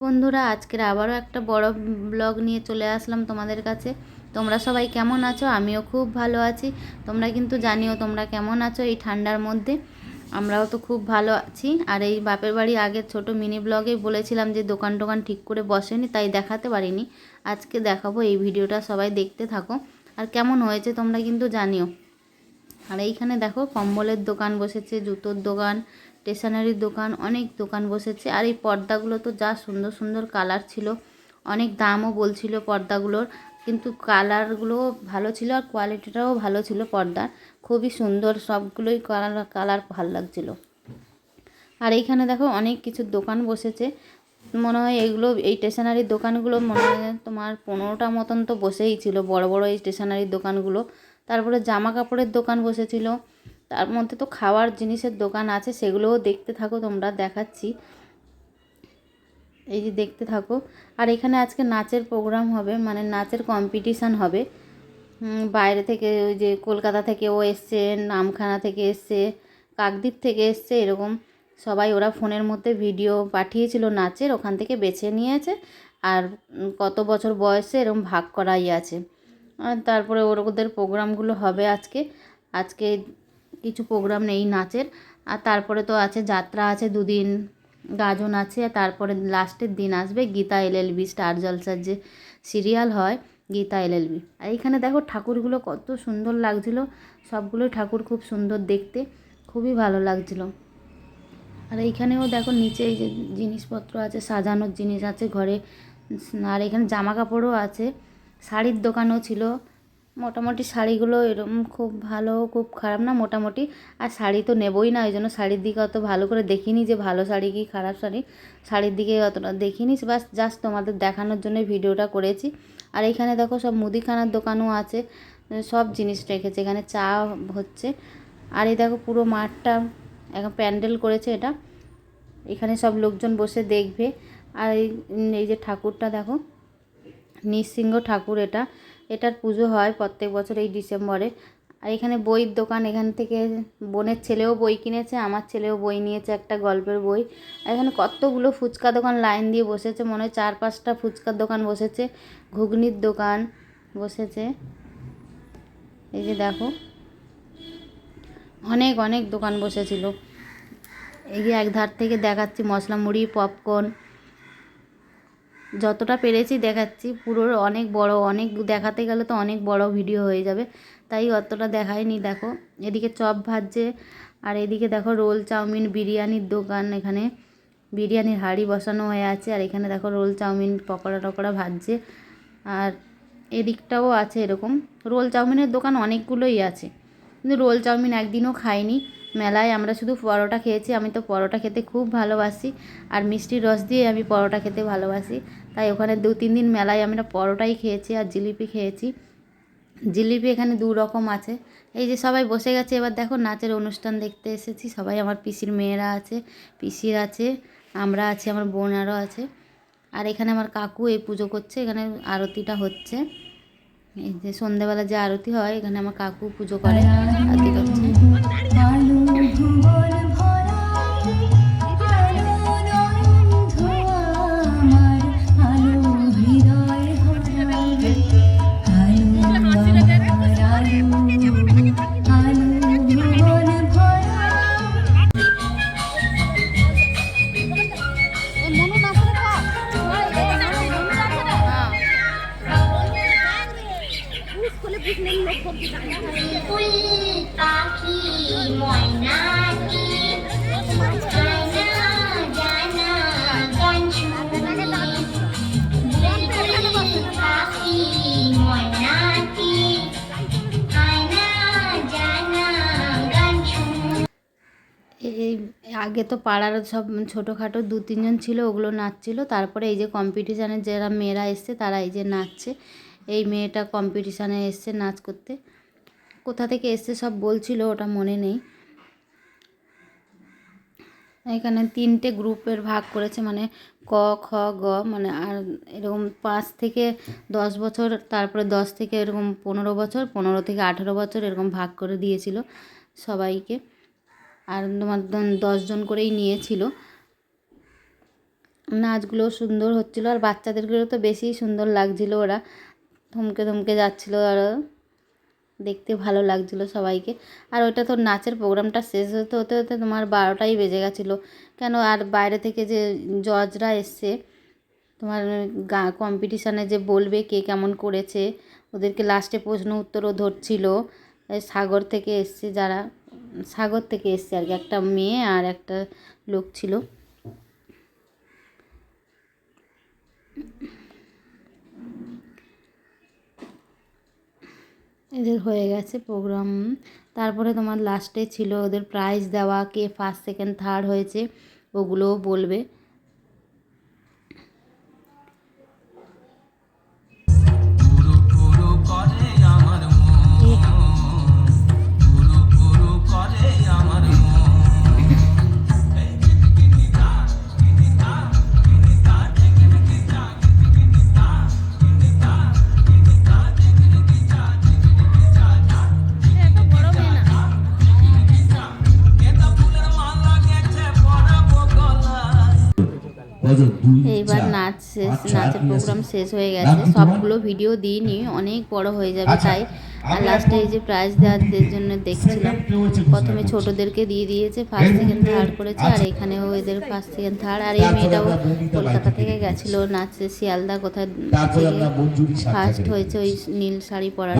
বন্ধুরা, আজকের আবারও একটা বড় ব্লগ নিয়ে চলে আসলাম তোমাদের কাছে। তোমরা সবাই কেমন আছো? আমিও খুব ভালো আছি। তোমরা কিন্তু জানিও তোমরা কেমন আছো এই ঠান্ডার মধ্যে। আমরাও তো খুব ভালো আছি। আর এই বাপের বাড়ি আগের ছোট মিনি ব্লগে বলেছিলাম যে দোকান টোকান ঠিক করে বসেনি, তাই দেখাতে পারিনি। আজকে দেখাবো, এই ভিডিওটা সবাই দেখতে থাকো। আর কেমন হয়েছে তোমরা কিন্তু জানিও। আর এইখানে দেখো, কম্বলের দোকান বসেছে, জুতোর দোকান স্টেশনারির দোকান, অনেক দোকান বসেছে। আর এই পর্দাগুলো তো যা সুন্দর সুন্দর কালার ছিল, অনেক দামও বলছিল পর্দাগুলোর, কিন্তু কালারগুলো ভালো ছিল আর কোয়ালিটিটাও ভালো ছিল পর্দার। খুবই সুন্দর, সবগুলোই কালার কালার ভালো লাগছিল। আর এইখানে দেখো অনেক কিছু দোকান বসেছে। মনে হয় এগুলো, এই স্টেশনারির দোকানগুলো মনে হয় তোমার পনেরোটা মতন তো বসেই ছিল, বড় বড় এই স্টেশনারি দোকানগুলো। তারপরে জামা কাপড়ের দোকান বসেছিল। তার মধ্যে তো খাওয়ার জিনিসের দোকান আছে, সেগুলোও দেখতে থাকো, তোমরা দেখাচ্ছি। এই যে দেখতে থাকো। আর এখানে আজকে নাচের প্রোগ্রাম হবে মানে নাচের কম্পিটিশান হবে। বাইরে থেকে ওই যে কলকাতা থেকে ও এসছে, নামখানা থেকে এসছে, কাকদ্বীপ থেকে এসছে, এরকম। সবাই ওরা ফোনের মধ্যে ভিডিও পাঠিয়েছিল নাচের, ওখান থেকে বেছে নিয়েছে। আর কত বছর বয়সে এরকম ভাগ করাই আছে। তারপরে ওদের প্রোগ্রামগুলো হবে আজকে। আজকে কিছু প্রোগ্রাম নেই নাচের। আর তারপরে তো আছে যাত্রা আছে দুদিন, গাজন আছে, তারপরে লাস্টের দিন আসবে গীতা এলএলবি স্টার জলসার যে সিরিয়াল হয়, গীতা এলএলবি আর এইখানে দেখো ঠাকুরগুলো কত সুন্দর লাগছিল সবগুলো ঠাকুর খুব সুন্দর দেখতে, খুবই ভালো লাগছিল। আর এইখানেও দেখো নিচে যে জিনিসপত্র আছে, সাজানোর জিনিস আছে ঘরে। আর এখানে জামা কাপড়ও আছে, শাড়ির দোকানও ছিল। মোটামুটি শাড়িগুলো এরকম খুব ভালো, খুব খারাপ না মোটামুটি। আর শাড়ি তো নেবই না ওই জন্য শাড়ির দিকে অত ভালো করে দেখিনি যে ভালো শাড়ি কি খারাপ শাড়ি। শাড়ির দিকে অতটা দেখিনি, বাস জাস্ট তোমাদের দেখানোর জন্য ভিডিওটা করেছি। আর এখানে দেখো সব মুদিখানার দোকানও আছে, সব জিনিস রেখেছে, এখানে চা হচ্ছে। আর এই দেখো পুরো মাঠটা এখন প্যান্ডেল করেছে এটা। এখানে সব লোকজন বসে দেখবে। আর এই যে ঠাকুরটা দেখো, নৃসিংহ ঠাকুর এটা। এটার পুজো হয় প্রত্যেক বছর এই ডিসেম্বরে। আর এখানে বইয়ের দোকান, এখান থেকে বোনের ছেলেও বই কিনেছে, আমার ছেলেও বই নিয়েছে, একটা গল্পের বই। আর এখানে কতগুলো ফুচকা দোকান লাইন দিয়ে বসেছে, মনে হয় চার পাঁচটা ফুচকার দোকান বসেছে, ঘুগনির দোকান বসেছে। এই যে দেখো, অনেক অনেক দোকান বসেছিল। এই যে এক ধার থেকে দেখাচ্ছি মশলা, মুড়ি, পপকর্ন। যতটা পেরেছি দেখাচ্ছি পুরো অনেক বড়, অনেক দেখাতে গেলে তো অনেক বড় ভিডিও হয়ে যাবে। তাই অতটা দেখায়নি দেখো। এদিকে চপ ভাজছে, আর এদিকে দেখো রোল চাউমিন বিরিয়ানির দোকান এখানে। বিরিয়ানির হাঁড়ি বসানো হয়ে আছে, আর এখানে দেখো রোল চাউমিন পকোড়া টকোড়া ভাজছে। আর এদিকটাও আছে এরকম। রোল চাউমিনের দোকান অনেকগুলোই আছে। কিন্তু রোল চাউমিন একদিনও খাইনি। মেলায় আমরা শুধু পরোটা খেয়েছি। আমি তো পরোটা খেতে খুব ভালোবাসি। আর মিষ্টির রস দিয়ে আমি পরোটা খেতে ভালোবাসি। তাই ওখানে দু, তিন দিন মেলায় আমরা পরোটাই খেয়েছি আর জিলিপি খেয়েছি। জিলিপি এখানে দু রকম আছে। এই যে সবাই বসে গেছে। এবার দেখো নাচের অনুষ্ঠান দেখতে এসেছি। সবাই আমার পিসির মেয়েরা আছে, পিসির আছে, আমরা আছি, আমার বোন আরও আছে। আর এখানে আমার কাকু এই পুজো করছে। এখানে আরতিটা হচ্ছে। এই যে সন্ধেবেলা যে আরতি হয় এখানে আমার কাকু পুজো করে। আরতি করছে। আগে তো পাড়ার সব ছোটোখাটো দু তিনজন ছিল, ওগুলো নাচছিল। তারপরে এই যে কম্পিটিশানে যারা মেয়েরা এসছে, তারা এই যে নাচছে। এই মেয়েটা কম্পিটিশানে এসছে নাচ করতে। কোথা থেকে এসছে সব বলছিল, ওটা মনে নেই। এখানে তিনটে গ্রুপের ভাগ করেছে মানে ক, খ, গ মানে আর এরকম পাঁচ থেকে দশ বছর, তারপরে দশ থেকে এরকম পনেরো বছর, পনেরো থেকে আঠেরো বছর এরকম ভাগ করে দিয়েছিল সবাইকে। আর তোমার দশজন করেই নিয়েছিল। নাচগুলো সুন্দর হচ্ছিল আর বাচ্চাদেরগুলো তো বেশি সুন্দর লাগছিল ওরা। থমকে থমকে যাচ্ছিল আর। দেখতে ভালো লাগছিল সবাইকে। আর ওইটা তো নাচের প্রোগ্রামটা শেষ হতে হতে হতে তোমার বারোটাই বেজে গেছিল। কেন আর বাইরে থেকে যে জজরা এসছে, তোমার গা কম্পিটিশানে যে বলবে কে কেমন করেছে, ওদেরকে লাস্টে প্রশ্ন উত্তরও ধরছিল। সাগর থেকে এসছে যারা। সাগর থেকে এসছে আর কি। একটা মেয়ে আর একটা লোক ছিল। এদের হয়ে গেছে প্রোগ্রাম তারপরে তোমার লাস্টে ছিল ওদের প্রাইজ দেওয়া, কে ফার্স্ট সেকেন্ড থার্ড হয়েছে, ওগুলোও বলবে। এইবার নাচ শেষ নাচের প্রোগ্রাম শেষ হয়ে গেছে। সবগুলো ভিডিও দিইনি অনেক বড় হয়ে যাবে আচ্ছা, তাই। আর লাস্টে এই যে প্রাইজ দেওয়ার জন্য দেখছিলাম। প্রথমে। ছোটদেরকে দিয়ে দিয়েছে ফার্স্ট সেকেন্ড থার্ড করেছে আর আচ্ছা। এখানেও এদের ফার্স্ট সেকেন্ড থার্ড আর এই মেয়েটাও কলকাতা থেকে গেছিল নাচে শিয়ালদা কোথায় ফার্স্ট হয়েছে ওই নীল শাড়ি পরা